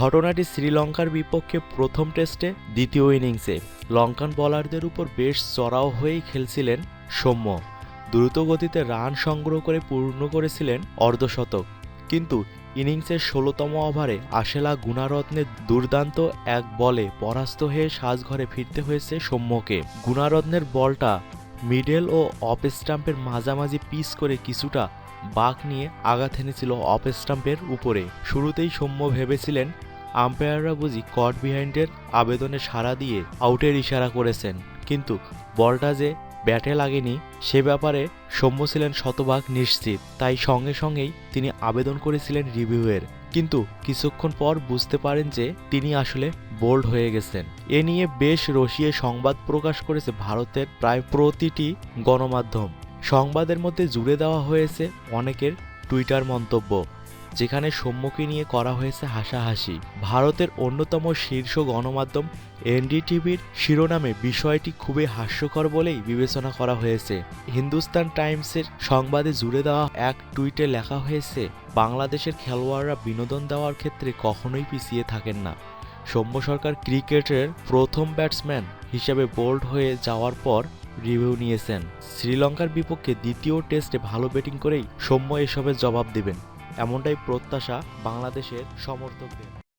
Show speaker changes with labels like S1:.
S1: ঘটনাটি শ্রীলঙ্কার বিপক্ষে প্রথম টেস্টে দ্বিতীয় ইনিংসে। লঙ্কান বলারদের উপর বেশ চড়াও হয়েই খেলছিলেন সৌম্য। দ্রুত গতিতে রান সংগ্রহ করে পূর্ণ করেছিলেন অর্ধশতক। কিন্তু ইনিংসের ষোলোতম ওভারে আশেলা গুণারত্নের দুর্দান্ত এক বলে পরাস্ত হয়ে সাজঘরে ফিরতে হয়েছে সৌম্যকে। গুণারত্নের বলটা মিডল ও অফ স্টাম্পের মাঝামাঝি পিস করে কিছুটা বাঁক নিয়ে আঘাত এনেছিল অফ স্টাম্পের উপরে। শুরুতেই সৌম্য ভেবেছিলেন আম্পায়াররা বুঝি কট বিহাইন্ডের আবেদনে সাড়া দিয়ে আউটের ইশারা করেছেন। কিন্তু বলটা যে ব্যাটে লাগেনি, সে ব্যাপারে সৌম্য ছিলেন শতভাগ নিশ্চিত। তাই সঙ্গে সঙ্গেই তিনি আবেদন করেছিলেন রিভিউয়ের। কিন্তু কিছুক্ষণ পর বুঝতে পারেন যে তিনি আসলে বোল্ড হয়ে গেছেন। এ নিয়ে বেশ রসিয়ে সংবাদ প্রকাশ করেছে ভারতের প্রায় প্রতিটি গণমাধ্যম। সংবাদের মধ্যে জুড়ে দেওয়া হয়েছে অনেকের টুইটার মন্তব্য। যেখানে সৌম্যকে নিয়ে করা হয়েছে হাসাহাসি। ভারতের অন্যতম শীর্ষ গণমাধ্যম এনডিটিভির শিরোনামে বিষয়টি খুবই হাস্যকর বলেই বিবেচনা করা হয়েছে। হিন্দুস্তান টাইমসের সংবাদে জুড়ে দেওয়া এক টুইটে লেখা হয়েছে, বাংলাদেশের খেলোয়াড়রা বিনোদন দেওয়ার ক্ষেত্রে কখনোই পিছিয়ে থাকেন না। সৌম্য সরকার ক্রিকেটের প্রথম ব্যাটসম্যান হিসেবে বোল্ড হয়ে যাওয়ার পর রিভিউ নিয়েছেন। শ্রীলঙ্কার বিপক্ষে দ্বিতীয় টেস্টে ভালো ব্যাটিং করেই সৌম্য এসবের জবাব দেবেন। এমনটাই প্রত্যাশা বাংলাদেশের সমর্থকদের।